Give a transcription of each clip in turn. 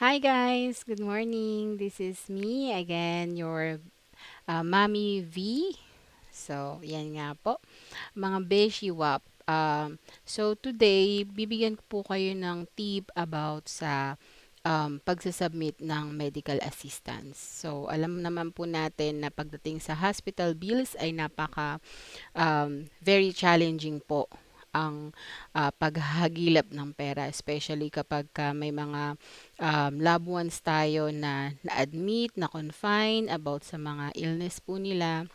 Hi guys, good morning. This is me again, your uh, Mommy V. So, yan nga po, mga Beshi Wap. Um, so today, bibigyan ko po kayo ng tip about sa um, pagsasubmit ng medical assistance. So, alam naman po natin na pagdating sa hospital bills ay napaka um, very challenging po ang ah, paghahagilap ng pera, especially kapag ka may mga um, loved ones tayo na na-admit, na-confine about sa mga illness po nila.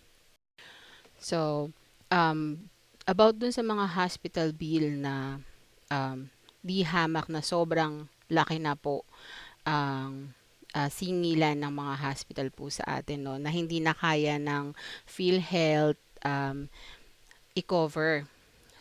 So, um, about dun sa mga hospital bill na um, di hamak na sobrang laki na po ang ah, singilan ng mga hospital po sa atin no na hindi na kaya ng PhilHealth um, i-cover.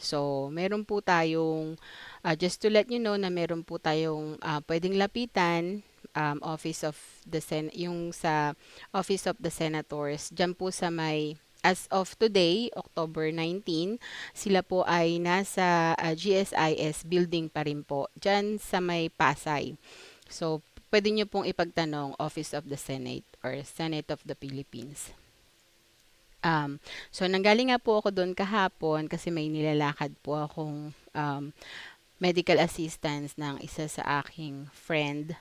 So, meron po tayong, ah, just to let you know na meron po tayong ah, pwedeng lapitan, um, Office of the Sen yung sa Office of the Senators, dyan po sa may, as of today, October 19, sila po ay nasa ah, GSIS building pa rin po, dyan sa may Pasay. So, pwede nyo pong ipagtanong Office of the Senate or Senate of the Philippines. Um, so nanggaling nga po ako do'n kahapon kasi may nilalakad po akong um, medical assistance ng isa sa aking friend.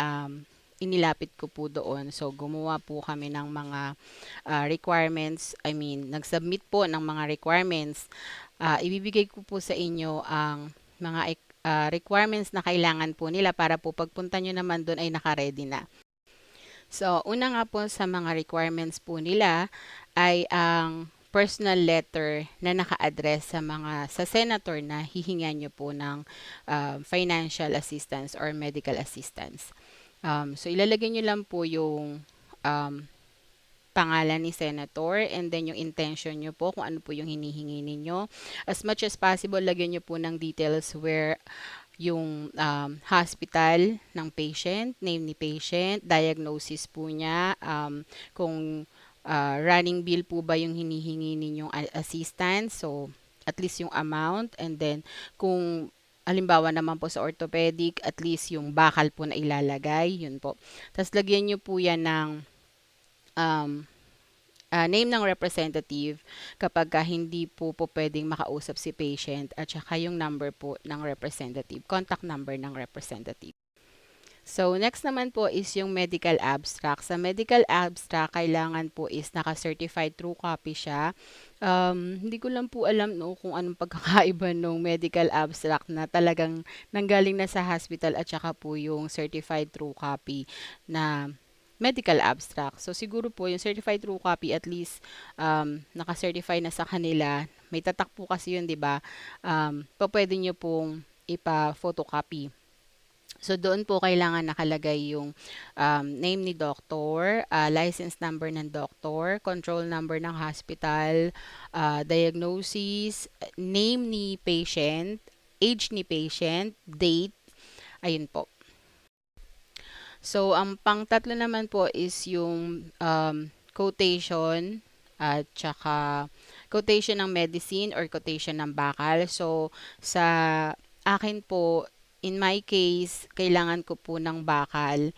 Um, inilapit ko po doon. So gumawa po kami ng mga ah, requirements. I mean, nag-submit po ng mga requirements. Ah, ibibigay ko po sa inyo ang mga ah, requirements na kailangan po nila para po pagpunta nyo naman doon ay naka-ready na. So, una nga po sa mga requirements po nila ay ang personal letter na naka-address sa mga sa senator na hihingan nyo po ng ah, financial assistance or medical assistance. Um, so, ilalagay nyo lang po yung um, pangalan ni senator and then yung intention nyo po kung ano po yung hinihingi ninyo. As much as possible, lagyan nyo po ng details where yung um, hospital ng patient, name ni patient, diagnosis po niya, um, kung ah, running bill po ba yung hinihingi ninyong assistance, so at least yung amount, and then kung halimbawa naman po sa orthopedic, at least yung bakal po na ilalagay, yun po. Tapos lagyan nyo po yan ng um, ah, name ng representative kapag ka hindi po po pwedeng makausap si patient at saka yung number po ng representative, contact number ng representative. So, next naman po is yung medical abstract. Sa medical abstract, kailangan po is naka-certified true copy siya. Um, hindi ko lang po alam no kung anong pagkakaiba ng medical abstract na talagang nanggaling na sa hospital at saka po yung certified true copy na medical abstract. So, siguro po yung certified true copy at least um, naka-certify na sa kanila. May tatak po kasi yun, di ba? Um, pa pwede nyo pong ipa-photocopy. So, doon po kailangan nakalagay yung um, name ni doctor, ah, license number ng doctor, control number ng hospital, ah, diagnosis, name ni patient, age ni patient, date, ayun po. So, ang pang-tatlo naman po is yung um, quotation at saka quotation ng medicine or quotation ng bakal. So, sa akin po, in my case, kailangan ko po ng bakal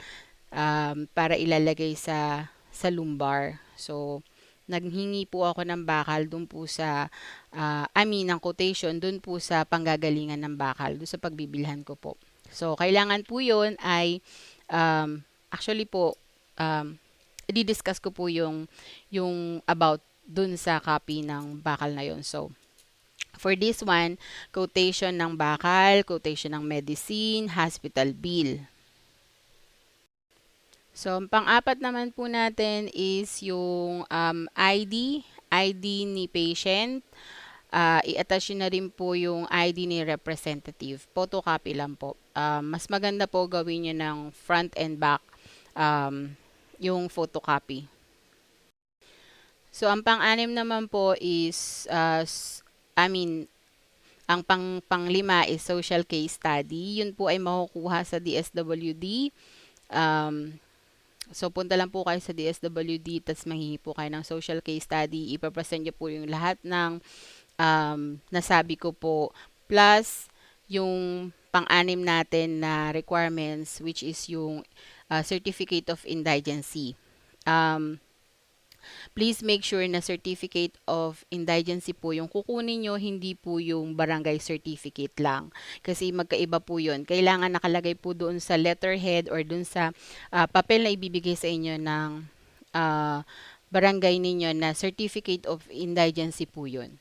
um, para ilalagay sa sa lumbar. So, naghingi po ako ng bakal dun po sa, ah, I mean, ng quotation dun po sa panggagalingan ng bakal, dun sa pagbibilhan ko po. So, kailangan po yun ay, um, actually po, um, i-discuss ko po yung, yung about dun sa copy ng bakal na yun. So, for this one, quotation ng bakal, quotation ng medicine, hospital bill. So, ang pang-apat naman po natin is yung um, ID, ID ni patient. Ah, i-attach nyo na rin po yung ID ni representative. Photocopy lang po. Ah, mas maganda po gawin nyo ng front and back um, yung photocopy. So, ang pang-anim naman po is, s- I mean, ang pang panglima is social case study. Yun po ay makukuha sa DSWD. Um, So, punta lang po kayo sa DSWD, tapos manghihingi po kayo ng social case study. Ipapresent niyo po yung lahat ng um, nasabi ko po. Plus, yung pang-anim natin na requirements which is yung uh, Certificate of Indigency. Um, please make sure na certificate of indigency po yung kukunin nyo, hindi po yung barangay certificate lang. Kasi magkaiba po yun. Kailangan nakalagay po doon sa letterhead or doon sa uh, papel na ibibigay sa inyo ng uh, barangay ninyo na certificate of indigency po yun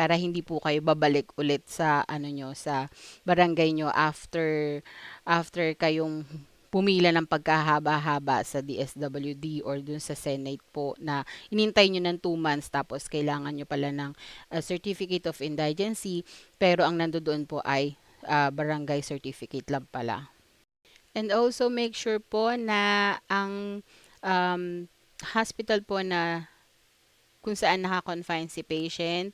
para hindi po kayo babalik ulit sa ano nyo sa barangay nyo after after kayong pumila ng pagkahaba-haba sa DSWD or dun sa Senate po na inintay nyo ng 2 months tapos kailangan nyo pala ng uh, Certificate of Indigency pero ang nandoon po ay uh, barangay certificate lang pala. And also make sure po na ang um, hospital po na kung saan naka-confine si patient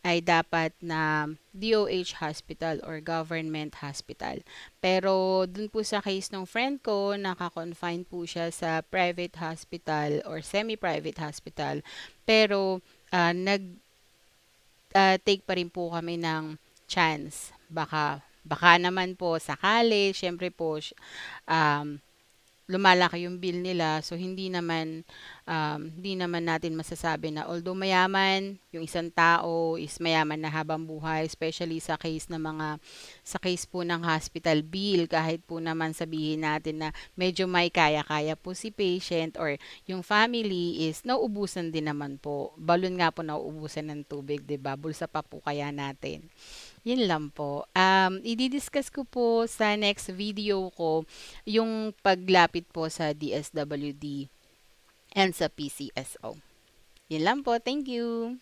ay dapat na DOH hospital or government hospital. Pero dun po sa case ng friend ko, naka-confine po siya sa private hospital or semi-private hospital. Pero uh, nag uh, take pa rin po kami ng chance. Baka baka naman po sakali, syempre po um, lumalaki yung bill nila. So hindi naman um, hindi naman natin masasabi na although mayaman yung isang tao is mayaman na habang buhay especially sa case ng mga sa case po ng hospital bill kahit po naman sabihin natin na medyo may kaya-kaya po si patient or yung family is nauubusan din naman po. Balon nga po nauubusan ng tubig 'di ba? Bulsa pa po kaya natin yun lang po. Um, i-discuss ko po sa next video ko yung paglapit po sa DSWD and sa PCSO. Yun lang po. Thank you.